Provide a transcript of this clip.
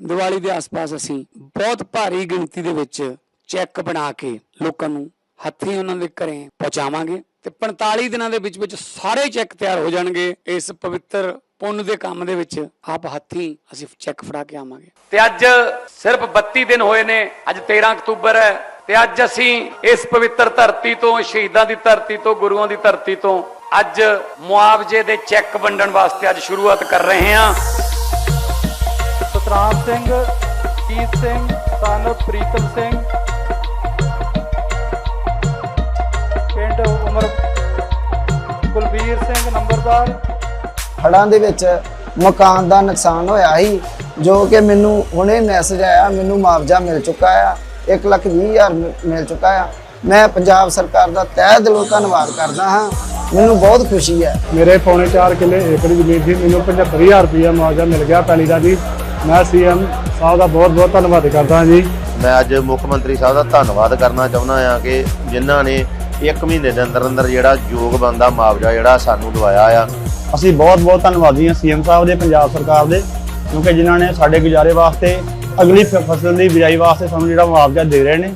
ਦੀਵਾਲੀ ਦੇ ਆਸ-ਪਾਸ ਅਸੀਂ ਬਹੁਤ ਭਾਰੀ ਗਿਣਤੀ ਦੇ ਵਿੱਚ ਚੈੱਕ ਬਣਾ ਕੇ ਲੋਕਾਂ ਨੂੰ ਹੱਥੀਂ ਉਹਨਾਂ ਦੇ ਘਰੇ ਪਹੁੰਚਾਵਾਂਗੇ ਤੇ 45 ਦਿਨਾਂ ਦੇ ਵਿੱਚ ਵਿੱਚ ਸਾਰੇ ਚੈੱਕ ਤਿਆਰ ਹੋ ਜਾਣਗੇ। ਇਸ ਪਵਿੱਤਰ ਪੁੰਨ ਦੇ ਕੰਮ ਦੇ ਵਿੱਚ ਆਪ ਹੱਥੀਂ ਅਸੀਂ ਚੈੱਕ ਫੜਾ ਕੇ ਆਵਾਂਗੇ। ਤੇ ਅੱਜ ਸਿਰਫ 32 ਦਿਨ ਹੋਏ ਨੇ, ਅੱਜ 13 ਅਕਤੂਬਰ ਹੈ ਤੇ ਅੱਜ ਅਸੀਂ ਇਸ ਪਵਿੱਤਰ ਧਰਤੀ ਤੋਂ, ਸ਼ਹੀਦਾਂ ਦੀ ਧਰਤੀ ਤੋਂ, ਗੁਰੂਆਂ ਦੀ ਧਰਤੀ ਤੋਂ ਅੱਜ ਮੁਆਵਜ਼ੇ ਦੇ ਚੈੱਕ ਵੰਡਣ ਵਾਸਤੇ ਅੱਜ ਸ਼ੁਰੂਆਤ ਕਰ ਰਹੇ ਹਾਂ। ਸਤਰਾਮ ਸਿੰਘ ਜੀਤ ਸਿੰਘ ਸਨ ਪ੍ਰੀਤਮ ਸਿੰਘ। ਪਿੰਡ ਉਮਰ ਕੁਲਬੀਰ ਸਿੰਘ ਨੰਬਰਦਾਰ। ਹੜ੍ਹਾਂ ਦੇ ਵਿੱਚ ਮਕਾਨ ਦਾ ਨੁਕਸਾਨ ਹੋਇਆ ਸੀ ਜੋ ਕਿ ਮੈਨੂੰ ਹੁਣੇ ਮੈਸੇਜ ਆਇਆ ਮੈਨੂੰ ਮੁਆਵਜ਼ਾ ਮਿਲ ਚੁੱਕਾ ਆ 1 ਲੱਖ ਵੀਹ ਹਜ਼ਾਰ ਮਿ- ਮਿਲ ਚੁੱਕਾ ਆ। ਮੈਂ ਪੰਜਾਬ ਸਰਕਾਰ ਦਾ ਤਹਿ ਦਿਲੋਂ ਧੰਨਵਾਦ ਕਰਦਾ ਹਾਂ ਮੈਨੂੰ ਬਹੁਤ ਖੁਸ਼ੀ ਹੈ। ਮੇਰੇ ਪੌਣੇ 4 ਕਿੱਲੇ ਏਕੜ ਜ਼ਮੀਨ ਸੀ ਮੈਨੂੰ 75000 ਰੁਪਇਆ ਮੁਆਵਜ਼ਾ ਮਿਲ ਗਿਆ ਪੈਲੀ ਦਾ ਜੀ ਮੈਂ ਸੀਐਮ ਸਾਹਿਬ ਦਾ ਬਹੁਤ ਬਹੁਤ ਧੰਨਵਾਦ ਕਰਦਾ ਹਾਂ ਜੀ। ਮੈਂ ਅੱਜ ਮੁੱਖ ਮੰਤਰੀ ਸਾਹਿਬ ਦਾ ਧੰਨਵਾਦ ਕਰਨਾ ਚਾਹੁੰਦਾ ਹਾਂ ਕਿ ਜਿਨ੍ਹਾਂ ਨੇ ਇੱਕ ਮਹੀਨੇ ਦੇ ਅੰਦਰ ਅੰਦਰ ਜਿਹੜਾ ਯੋਗ ਬੰਦਾ ਮੁਆਵਜ਼ਾ ਜਿਹੜਾ ਸਾਨੂੰ ਦਵਾਇਆ ਆ। ਅਸੀਂ ਬਹੁਤ ਬਹੁਤ ਧੰਨਵਾਦੀ ਹਾਂ ਸੀਐਮ ਸਾਹਿਬ ਦੇ ਪੰਜਾਬ ਸਰਕਾਰ ਦੇ ਕਿਉਂਕਿ ਜਿਨ੍ਹਾਂ ਨੇ ਸਾਡੇ ਗੁਜ਼ਾਰੇ ਵਾਸਤੇ ਅਗਲੀ ਫਸਲ ਦੀ ਬਿਜਾਈ ਵਾਸਤੇ ਸਾਨੂੰ ਜਿਹੜਾ ਮੁਆਵਜ਼ਾ ਦੇ ਰਹੇ ਨੇ।